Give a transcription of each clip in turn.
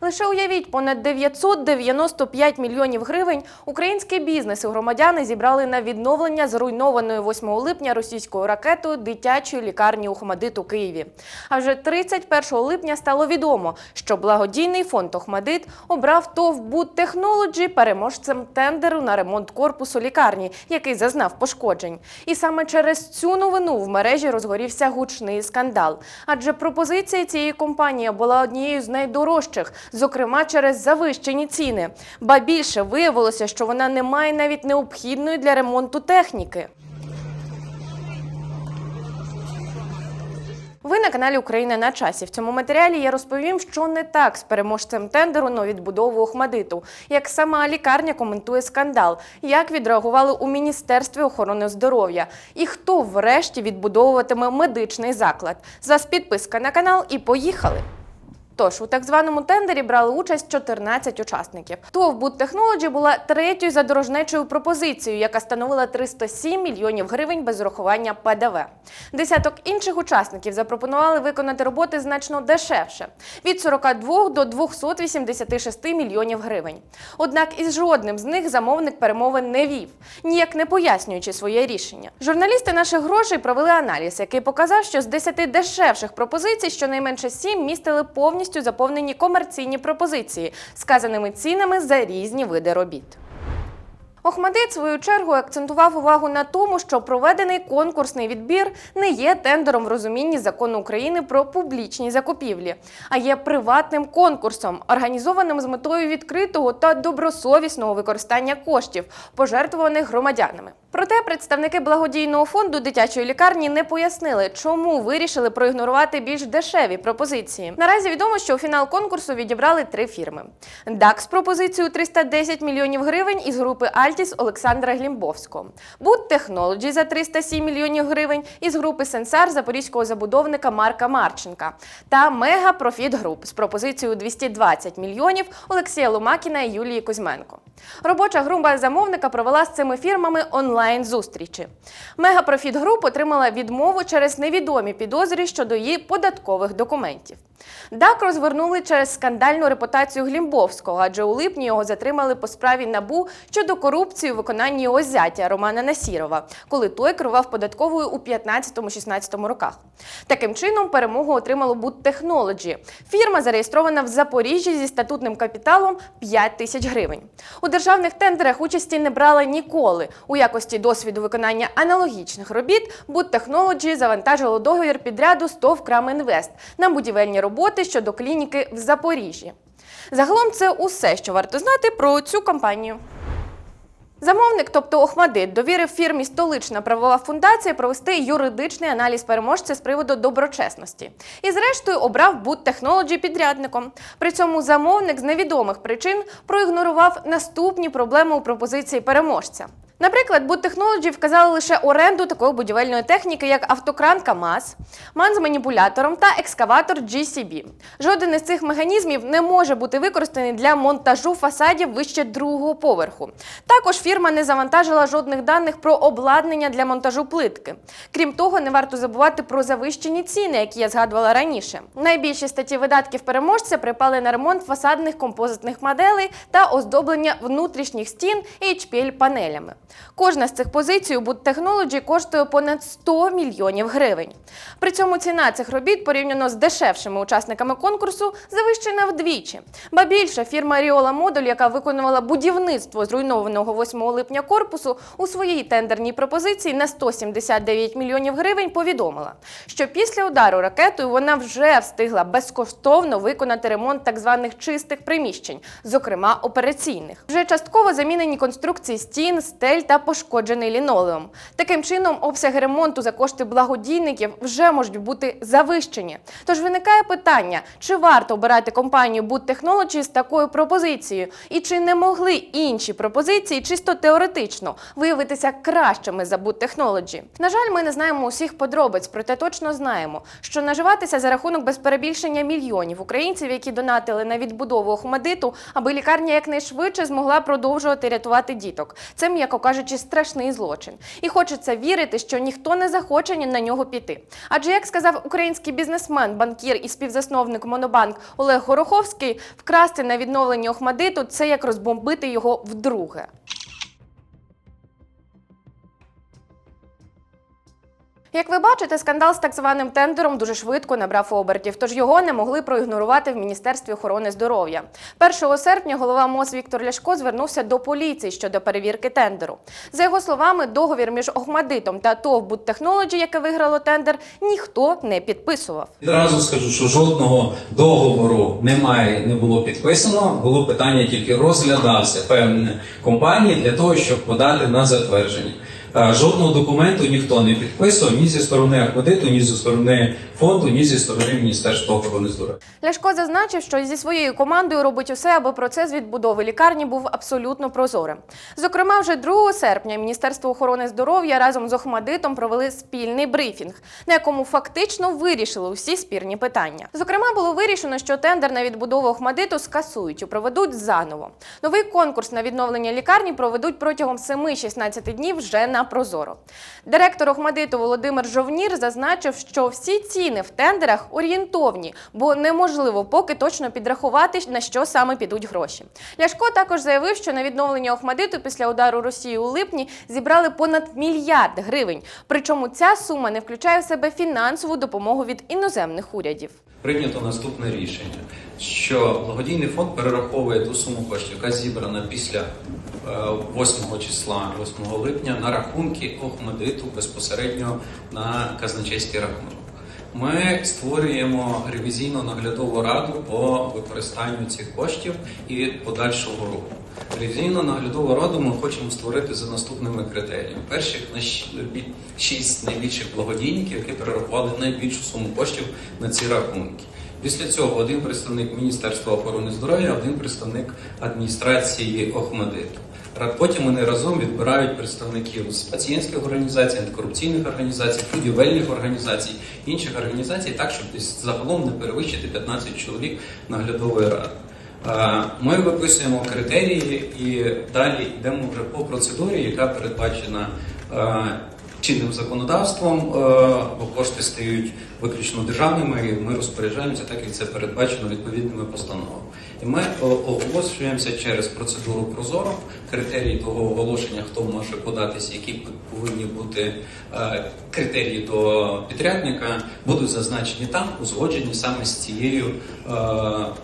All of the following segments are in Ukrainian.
Лише уявіть, понад 995 мільйонів гривень український бізнес і громадяни зібрали на відновлення зруйнованої 8 липня російською ракетою дитячої лікарні Охмадит у Києві. А вже 31 липня стало відомо, що благодійний фонд Охмадит обрав ТОВ Технолоджі переможцем тендеру на ремонт корпусу лікарні, який зазнав пошкоджень. І саме через цю новину в мережі розгорівся гучний скандал. Адже пропозиція цієї компанії була однією з найдорожчих, зокрема через завищені ціни. Ба більше виявилося, що вона не має навіть необхідної для ремонту техніки. Ви на каналі Україна на часі. В цьому матеріалі я розповім, що не так з переможцем тендеру на відбудову Охмадиту, як сама лікарня коментує скандал, як відреагували у Міністерстві охорони здоров'я і хто врешті відбудовуватиме медичний заклад. За підписка на канал і поїхали. Тож у так званому тендері брали участь 14 учасників. ТОВ Буд Технолоджі була третьою за дорожнечою пропозицією, яка становила 307 мільйонів гривень без урахування ПДВ. Десяток інших учасників запропонували виконати роботи значно дешевше від 42 до 286 мільйонів гривень. Однак із жодним з них замовник перемовин не вів, ніяк не пояснюючи своє рішення. Журналісти наших грошей провели аналіз, який показав, що з 10 дешевших пропозицій щонайменше 7 містили повністю заповнені комерційні пропозиції, сказаними цінами за різні види робіт. Охмадит, свою чергу, акцентував увагу на тому, що проведений конкурсний відбір не є тендером в розумінні закону України про публічні закупівлі, а є приватним конкурсом, організованим з метою відкритого та добросовісного використання коштів, пожертвуваних громадянами. Проте представники благодійного фонду дитячої лікарні не пояснили, чому вирішили проігнорувати більш дешеві пропозиції. Наразі відомо, що у фінал конкурсу відібрали три фірми: DAX з пропозицією 310 мільйонів гривень із групи Альтіс Олександра Глімбовського, Буд Технолоджі за 307 мільйонів гривень із групи Сенсар запорізького забудовника Марка Марченка та Мега Профіт Груп з пропозицією 220 мільйонів Олексія Ломакіна і Юлії Кузьменко. Робоча група замовника провела з цими фірмами онлайн-зустрічі. Мегапрофіт Груп отримала відмову через невідомі підозрі щодо її податкових документів. ДАК розвернули через скандальну репутацію Глімбовського, адже у липні його затримали по справі набу щодо корупції у виконанні його зятя Романа Насірова, коли той керував податковою у 15-16 роках. Таким чином, перемогу отримало Буд Технолоджі. Фірма зареєстрована в Запоріжжі зі статутним капіталом 5 тисяч гривень. У державних тендерах участі не брала ніколи. У якості досвіду виконання аналогічних робіт Буд Технолоджі завантажило договір підряду з ТОВ Крам Інвест на будівельні роботи щодо клініки в Запоріжжі. Загалом це усе, що варто знати про цю компанію. Замовник, тобто Охмадит, довірив фірмі Столична правова фундація провести юридичний аналіз переможця з приводу доброчесності. І, зрештою, обрав Буд Технолоджі підрядником. При цьому замовник з невідомих причин проігнорував наступні проблеми у пропозиції переможця. Наприклад, Буд Технолоджі вказали лише оренду такої будівельної техніки, як автокран КАМАЗ, ман з маніпулятором та екскаватор GCB. Жоден із цих механізмів не може бути використаний для монтажу фасадів вище другого поверху. Також фірма не завантажила жодних даних про обладнання для монтажу плитки. Крім того, не варто забувати про завищені ціни, які я згадувала раніше. Найбільші статті видатків переможця припали на ремонт фасадних композитних моделей та оздоблення внутрішніх стін і HPL панелями. Кожна з цих позицій у Boot Technology коштує понад 100 мільйонів гривень. При цьому ціна цих робіт порівняно з дешевшими учасниками конкурсу завищена вдвічі. Ба більше фірма Riola Модуль, яка виконувала будівництво зруйнованого 8 липня корпусу, у своїй тендерній пропозиції на 179 мільйонів гривень повідомила, що після удару ракетою вона вже встигла безкоштовно виконати ремонт так званих чистих приміщень, зокрема операційних. Вже частково замінені конструкції стін, стель та пошкоджений лінолеум. Таким чином, обсяги ремонту за кошти благодійників вже можуть бути завищені. Тож виникає питання, чи варто обирати компанію Technology з такою пропозицією, і чи не могли інші пропозиції чисто теоретично виявитися кращими за Technology? На жаль, ми не знаємо усіх подробиць, проте точно знаємо, що наживатися за рахунок без перебільшення мільйонів українців, які донатили на відбудову Охмадиту, аби лікарня якнайшвидше змогла продовжувати рятувати діток. Це м'яко кажучи, страшний злочин. І хочеться вірити, що ніхто не захоче ні на нього піти. Адже, як сказав український бізнесмен, банкір і співзасновник Монобанк Олег Гороховський, вкрасти на відновленні Охмадиту це як розбомбити його вдруге. Як ви бачите, скандал з так званим тендером дуже швидко набрав обертів, тож його не могли проігнорувати в Міністерстві охорони здоров'я. 1 серпня голова МОЗ Віктор Ляшко звернувся до поліції щодо перевірки тендеру. За його словами, договір між Охмадитом та ТОВ «Будтехнолоджі», яке виграло тендер, ніхто не підписував. Відразу скажу, що жодного договору немає, не було підписано. Було питання тільки розглядався певні компанії для того, щоб подати на затвердження. Е, Жодного документу ніхто не підписував ні зі сторони Ахмедиту, ні зі сторони фонду, ні зі сторони Міністерства охорони здоров'я. Ляшко зазначив, що зі своєю командою робить усе, аби процес відбудови лікарні був абсолютно прозорим. Зокрема, вже 2 серпня Міністерство охорони здоров'я разом з Охмадитом провели спільний брифінг, на якому фактично вирішили усі спірні питання. Зокрема, було вирішено, що тендер на відбудову Охмадиту скасують і проведуть заново. Новий конкурс на відновлення лікарні проведуть протягом 7-16 днів вже на прозоро. Директор Охмадиту Володимир Жовнір зазначив, що всі ціни в тендерах орієнтовні, бо неможливо поки точно підрахувати, на що саме підуть гроші. Ляшко також заявив, що на відновлення Охмадиту після удару Росії у липні зібрали понад мільярд гривень. Причому ця сума не включає в себе фінансову допомогу від іноземних урядів. Прийнято наступне рішення, що благодійний фонд перераховує ту суму коштів, яка зібрана після е, 8 числа, 8 липня, на рахунки Охмадиту безпосередньо на казначейський рахунок. Ми створюємо ревізійно наглядову раду по використанню цих коштів і подальшого руху. Ревізійно наглядову раду ми хочемо створити за наступними критеріями. Перших на шість найбільших благодійників, які перерахували найбільшу суму коштів на ці рахунки. Після цього один представник Міністерства охорони здоров'я, один представник адміністрації Охмадиту. Потім вони разом відбирають представників з пацієнтських організацій, антикорупційних організацій, будівельних організацій, інших організацій, так щоб десь загалом не перевищити 15 чоловік наглядової ради. Ми виписуємо критерії і далі йдемо вже по процедурі, яка передбачена чинним законодавством, е, бо кошти стають виключно державними, і ми розпоряджаємося, так як це передбачено відповідними постановами. І ми оголошуємося через процедуру Прозоро, критерії того оголошення, хто може податися, які повинні бути е, критерії до підрядника, будуть зазначені там, узгоджені саме з цією е,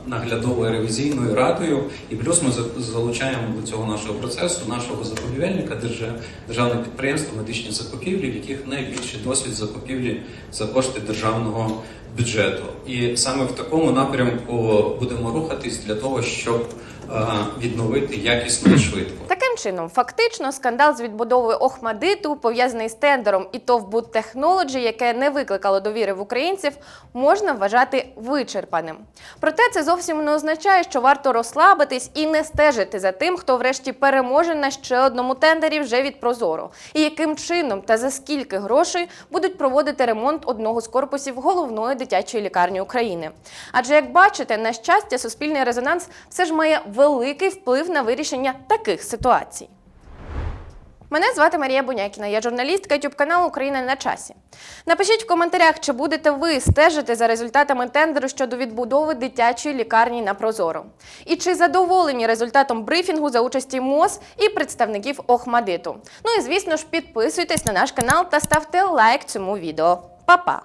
наглядовою ревізійною радою. І плюс ми залучаємо до цього нашого процесу нашого закупівельника, держа- державне підприємство медичні закупівлі, в яких найбільший досвід закупівлі за кошти державного бюджету. І саме в такому напрямку будемо рухатись для того, щоб е, відновити якісно і швидко. Таким чином, фактично, скандал з відбудовою Охмадиту, пов'язаний з тендером і ТОВ «Будтехнолоджі», яке не викликало довіри в українців, можна вважати вичерпаним. Проте це зовсім не означає, що варто розслабитись і не стежити за тим, хто врешті переможе на ще одному тендері вже від Прозоро, і яким чином та за скільки грошей будуть проводити ремонт одного з корпусів головної дитячої лікарні України. Адже, як бачите, на щастя, суспільний резонанс все ж має великий вплив на вирішення таких ситуацій. Мене звати Марія Бунякіна, я журналістка youtube каналу Україна на часі. Напишіть в коментарях, чи будете ви стежити за результатами тендеру щодо відбудови дитячої лікарні на Прозоро. І чи задоволені результатом брифінгу за участі МОЗ і представників Охмадиту. Ну і звісно ж, підписуйтесь на наш канал та ставте лайк цьому відео. Па-па!